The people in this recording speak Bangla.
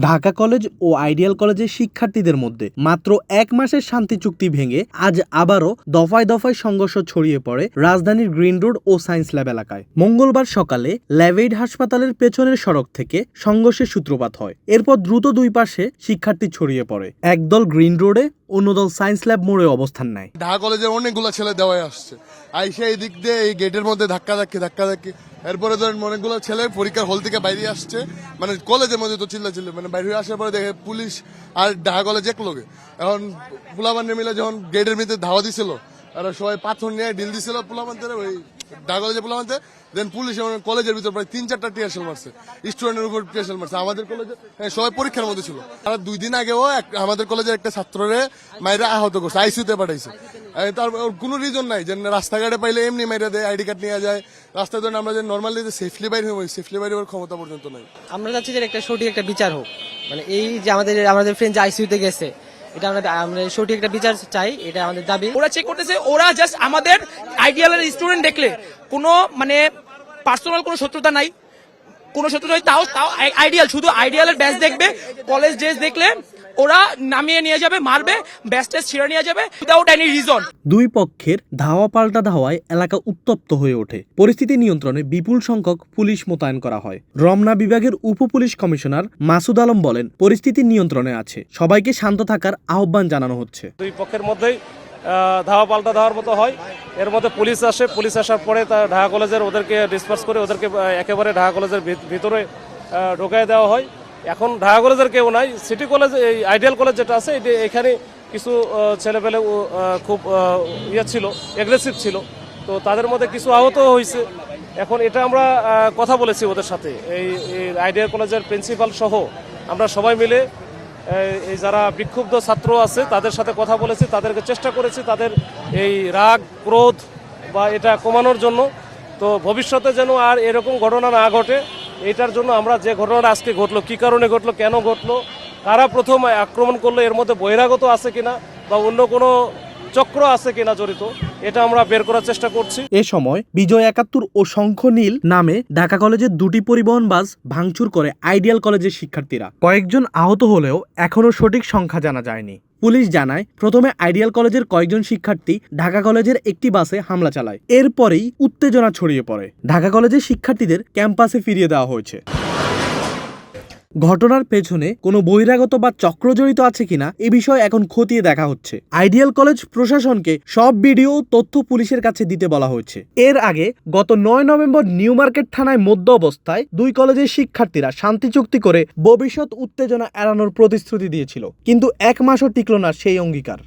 ঢাকা কলেজ ও আইডিয়াল কলেজের শিক্ষার্থীদের মধ্যে মাত্র এক মাসের শান্তি চুক্তি ভেঙে আজ আবারও দফায় দফায় সংঘর্ষ ছড়িয়ে পড়ে রাজধানীর গ্রিন রোড ও সায়েন্স ল্যাব এলাকায়। মঙ্গলবার সকালে ল্যাবেইড হাসপাতালের পেছনের সড়ক থেকে সংঘর্ষের সূত্রপাত হয়। এরপর দ্রুত দুই পাশে শিক্ষার্থী ছড়িয়ে পড়ে। একদল গ্রিন রোডে অন্যদল সায়েন্স ল্যাব মোড়ে অবস্থান নেয়। ঢাকা কলেজের অনেকগুলো ছেলে দেওয়াই আসছে। আইসে এই দিক দিয়ে, এই গেটের মধ্যে ধাক্কা ধাক্কি ধাক্কা ধাক্কি। এরপরে ধরেন অনেকগুলো ছেলে পরীক্ষার হল থেকে বাইরে আসছে। মানে কলেজের মধ্যে তো চিল্লা চিল্লা মানে বাইরে আসার পরে দেখে পুলিশ আর ঢাকা কলেজ এক লোকে। এখন পুলাবান্নে মিলে যখন গেটের ভিতরে ধাওয়া দিছিল আর সবাই পাথর নিয়ে ডিল দিছিল পুলাবান্তে ওই ঢাকা কলেজের পুলাবান্তে দেন পুলিশ এবং কলেজের ভিতর প্রায় তিন চারটা টিয়ারশেল মারছে। স্টুডেন্টের উপর টিয়ারশেল মারছে। আমাদের কলেজে হ্যাঁ, সবাই পরীক্ষার মধ্যে ছিল। আর দুই দিন আগেও আমাদের কলেজের একটা ছাত্ররে মাইরা আহত করছে আইসিউতে পাঠাইছে। তার কোনো রিজন নাই যে রাস্তাঘাটে পাইলে এমনি মাইরা দেয় আইডি কার্ড নিয়ে যায়। রাস্তায় ধরেন আমরা যে নর্মালি যে সেফলি বাইরে হই সেফলি বাইরে ক্ষমতা পর্যন্ত নাই। আমরা চাচ্ছি যে একটা সঠিক একটা বিচার হোক মানে এই যে আমাদের আমাদের ফ্রেন্ড যে আইসিইউতে গেছে এটা আমরা আমরা সঠিক একটা বিচার চাই, এটা আমাদের দাবি। ওরা চেক করতেছে, ওরা জাস্ট আমাদের আইডিয়ালের স্টুডেন্ট দেখলে। কোনো মানে পার্সোনাল কোনো শত্রুতা নাই। কোনো শত্রুতা তাও তাও আইডিয়াল শুধু আইডিয়ালের ব্যাচ দেখবে কলেজ ড্রেস দেখলে ওরা নামিয়ে নিয়ে যাবে মারবে ব্যাচ টেস্ট ছিঁড়ে নিয়ে যাবে উইদাউট এনি রিজন দুই পক্ষের ধাওয়া পাল্টা ধাওয়ায় এলাকা উত্তপ্ত হয়ে ওঠে। পরিস্থিতি নিয়ন্ত্রণে বিপুল সংখ্যক পুলিশ মোতায়েন করা হয়। রমনা বিভাগের উপ পুলিশ কমিশনার মাসুদ আলম বলেন পরিস্থিতি নিয়ন্ত্রণে আছে। সবাইকে শান্ত থাকার আহ্বান জানানো হচ্ছে। দুই পক্ষের মধ্যেই ধাওয়া পাল্টা ধাওয়ার মতো হয়। এর মধ্যে পুলিশ আসে পুলিশ আসার পরে তা ঢাকা কলেজের ওদেরকে ডিসপার্স করে ওদেরকে একেবারে ঢাকা কলেজের ভিত- ভিতরে ঢোকায় দেওয়া হয়। এখন ঢাকা কলেজের কেউ নাই সিটি কলেজ এই আইডিয়াল কলেজ যেটা আছে, এটি এখানে কিছু ছেলেপেলে খুব ইয়ে ছিল এগ্রেসিভ ছিল। তো তাদের মধ্যে কিছু আহত হয়েছে। এখন এটা আমরা কথা বলেছি ওদের সাথে। এই আইডিয়াল কলেজের প্রিন্সিপাল সহ আমরা সবাই মিলে এই যারা বিক্ষুব্ধ ছাত্র আছে, তাদের সাথে কথা বলেছি, তাদেরকে চেষ্টা করেছি তাদের এই রাগ, ক্রোধ বা এটা কমানোর জন্য। তো ভবিষ্যতে যেন আর এরকম ঘটনা না ঘটে এটার জন্য আমরা যে ঘটনাটা আজকে ঘটলো, কি কারণে ঘটলো, কেন ঘটলো, কারা প্রথম আক্রমণ করল, এর মধ্যে বহিরাগত আছে কিনা বা অন্য কোনো চক্র আছে কিনা জড়িত, এটা আমরা বের করার চেষ্টা করছি। এ সময় বিজয় একাত্তর ও শঙ্খ নীল নামে ঢাকা কলেজের দুটি পরিবহন বাস ভাঙচুর করে আইডিয়াল কলেজের শিক্ষার্থীরা। কয়েকজন আহত হলেও এখনও সঠিক সংখ্যা জানা যায়নি। পুলিশ জানায়, প্রথমে আইডিয়াল কলেজের কয়েকজন শিক্ষার্থী ঢাকা কলেজের একটি বাসে হামলা চালায়। এরপরেই উত্তেজনা ছড়িয়ে পড়ে। ঢাকা কলেজের শিক্ষার্থীদের ক্যাম্পাসে ফিরিয়ে দেওয়া হয়েছে। ঘটনার পেছনে কোনো বহিরাগত বা চক্র জড়িত আছে কিনা এ বিষয়ে এখন খতিয়ে দেখা হচ্ছে। আইডিয়াল কলেজ প্রশাসনকে সব ভিডিও তথ্য পুলিশের কাছে দিতে বলা হয়েছে। এর আগে গত নয় নভেম্বর নিউ মার্কেট থানায় মধ্য অবস্থায় দুই কলেজের শিক্ষার্থীরা শান্তি চুক্তি করে ভবিষ্যৎ উত্তেজনা এড়ানোর প্রতিশ্রুতি দিয়েছিল। কিন্তু এক মাসও টিকল না সেই অঙ্গীকার।